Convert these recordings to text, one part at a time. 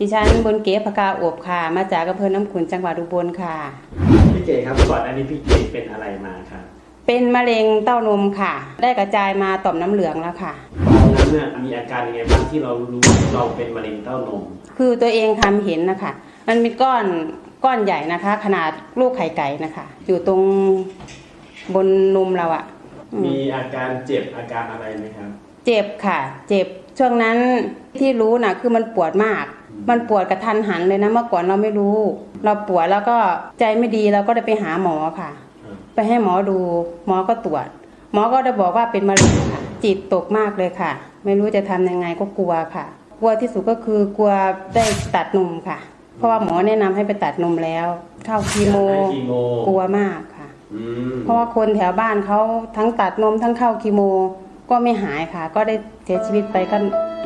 ดิฉันบุญเก๋พกาอวบค่ะ มาจากอำเภอน้ำขุนจังหวัดอุบลค่ะ พี่เก๋ครับก่อนอันนี้พี่เก๋เป็นอะไรมาครับเป็นมะเร็งเต้านมค่ะ ได้กระจายมาต่อมน้ำเหลืองแล้วค่ะตอนนั้นเนี่ยมีอาการยังไงบ้างที่เรารู้ว่าเราเป็นมะเร็งเต้านม คือตัวเองทำเห็นนะคะ มันมีก้อนก้อนใหญ่นะคะ ขนาดลูกไข่ไก่นะคะ อยู่ตรงบนนมเราอะอืมมีอาการเจ็บอาการอะไรไหมครับ เจ็บค่ะ เจ็บช่วงนั้นที่รู้นะคือมันปวดมาก มันปวดกระทันหันเลยนะเมื่อก่อนเราไม่รู้ เราปวดแล้วก็ใจไม่ดีเราก็ได้ไปหาหมอค่ะ ไปให้หมอดู หมอก็ตรวจ หมอก็ได้บอกว่าเป็นมะเร็งค่ะจิตตกมากเลยค่ะ ไม่รู้จะทำยังไงก็กลัวค่ะ กลัวที่สุดก็คือกลัวได้ตัดนมค่ะ เพราะว่าหมอแนะนำให้ไปตัดนมแล้ว เข้าคีโมให้คีโมกลัวมากค่ะอืมเพราะว่าคนแถวบ้านเขาทั้งตัดนมทั้งเข้าคีโมก็ไม่หายค่ะ ก็ได้เสียชีวิตไปก็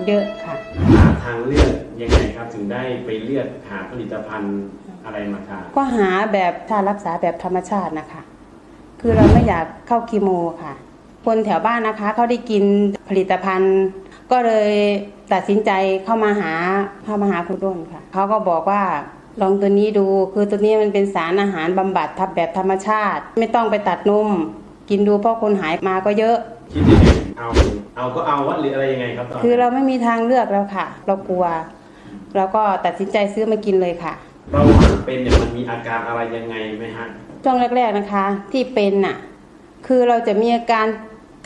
เยอะค่ะหาทางเลือก ยังไงครับถึงได้ไปเลือกหาผลิตภัณฑ์อะไรมาทานก็หาแบบถ้ารักษาแบบธรรมชาตินะคะ คือเราไม่อยากเข้าคีโมค่ะ คนแถวบ้านนะคะเขาได้กินผลิตภัณฑ์ ก็เลยตัดสินใจเข้ามาหาเข้ามาหาคุณด้นค่ะเขาก็บอกว่าลองตัวนี้ดูคือตัวนี้มันเป็นสารอาหารบำบัดทับแบบธรรมชาติ ไม่ต้องไปตัดนมกินดูเพราะคนหายมาก็เยอะคิดยังไงเอาเอาก็เอาวะหรืออะไรยังไงครับตอนนั้นคือเราไม่มีทางเลือกแล้วค่ะ เรากลัว เราก็ตัดสินใจซื้อมากินเลยค่ะระหว่างเป็นเนี่ยมันมีอาการอะไรยังไงไหมฮะช่วงแรกๆนะคะที่เป็นน่ะคือเราจะมีอาการ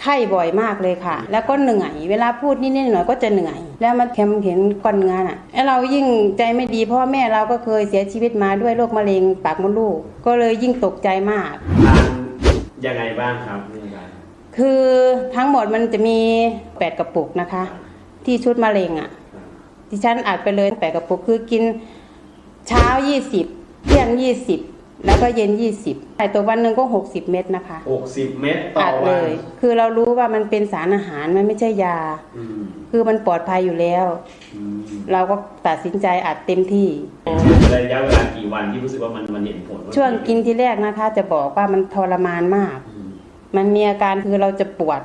ไข้บ่อยมากเลยค่ะ แล้วก็เหนื่อย เวลาพูดนิดๆหน่อยๆก็จะเหนื่อย แล้วมันเข็มเห็นก้อนเนื้อน่ะแล้วเรายิ่งใจไม่ดีเพราะว่าแม่เราก็เคยเสียชีวิตมาด้วยโรคมะเร็งปากมดลูก ก็เลยยิ่งตกใจมาก ทานยังไงบ้างครับนี่ครับคือทั้งหมดมันจะมีแปดกระปุกนะคะ ที่ชุดมะเร็งอะ ดิฉันอัดไปเลยแปดกระปุกคือกินเช้า20เที่ยง20แล้วก็เย็น20แต่ตัววันหนึ่งก็60เม็ดนะคะหกสิบเม็ดต่ออัดเลวันย คือเรารู้ว่ามันเป็นสารอาหารมันไม่ใช่ยา อืมคือมันปลอดภัยอยู่แล้ว อืมเราก็ตัดสินใจอัดเต็มที่ ระยะเวลากี่วันที่รู้สึกว่ามันมันเห็นผลช่วงกินที่แรกนะคะ จะบอกว่ามันทรมานมาก อืมมันมีอาการคือเราจะปวด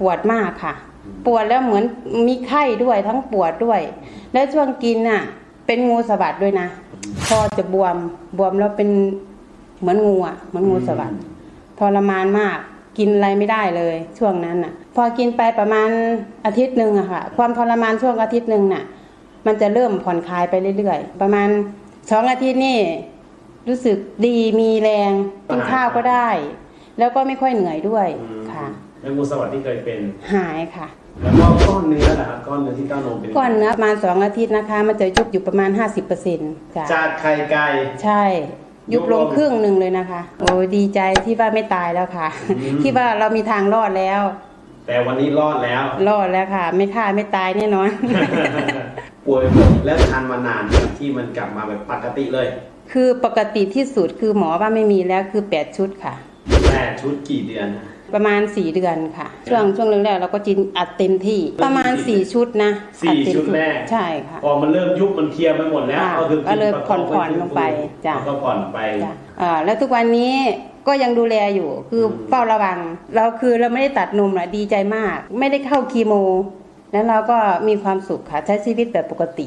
ปวดมากค่ะอืม ปวดแล้วเหมือนมีไข้ด้วยทั้งปวดด้วย แล้วช่วงกินน่ะ เป็นงูสวัสดด้วยนะคอจะบวมบวมแล้วเป็นเหมือนงูอะเหมือนงูสวัสดทรมานมากกินอะไรไม่ได้เลย ช่วงนั้นน่ะ พอกินไปประมาณอาทิตย์หนึ่งอะค่ะ ความทรมานช่วงอาทิตย์หนึ่งน่ะ มันจะเริ่มผ่อนคลายไปเรื่อยๆ ประมาณสองอาทิตย์นี่รู้สึกดีมีแรงกินข้าวก็ได้ แล้วก็ไม่ค่อยเหนื่อยด้วยอืมค่ะ แล้วงูสวัสดิ์ที่เคยเป็น หายค่ะ แล้วก็ก้อนเนื้อนะครับก้อนเนื้อที่เต้านมเป็นยังไงก่อนเนื้อประมาณสองอาทิตย์นะคะ มันจะยุบอยู่ประมาณ 50%จ้ะจากไข่ไก่ใช่ยุบลงยุบลงครึ่งหนึ่งเลยนะคะ โอ้ยดีใจที่ว่าไม่ตายแล้วค่ะอืมที่ว่าเรามีทางรอดแล้ว แต่วันนี้รอดแล้ว รอดแล้วค่ะ ไม่ฆ่าไม่ตายแน่นอนป่วยหมดแล้วทานมานานครับที่มันกลับมาแบบปกติเลย คือปกติที่สุดคือหมอว่าไม่มีแล้วคือ 8 ชุดค่ะแต่ชุดกี่เดือนนะ ประมาณ 4 เดือนค่ะ ช่วงช่วงแรกๆเราก็จินอัดเต็มที่ประมาณ 4 ชุดนะสี่อัเต็มชุดแรกใช่ค่ะพอมันเริ่มยุบมันเคลียร์ไปหมดแล้วค่ะก็คือก็เลยประคผ่อนๆลงไปจ้ะแล้วก็ผ่อนไปจ้ะอ่าแล้วทุกวันนี้ก็ยังดูแลอยู่คืออมเฝ้าระวัง เราคือเราไม่ได้ตัดนมอะดีใจมาก ไม่ได้เข้าคีโม แล้วเราก็มีความสุขค่ะใช้ชีวิตแบบปกติ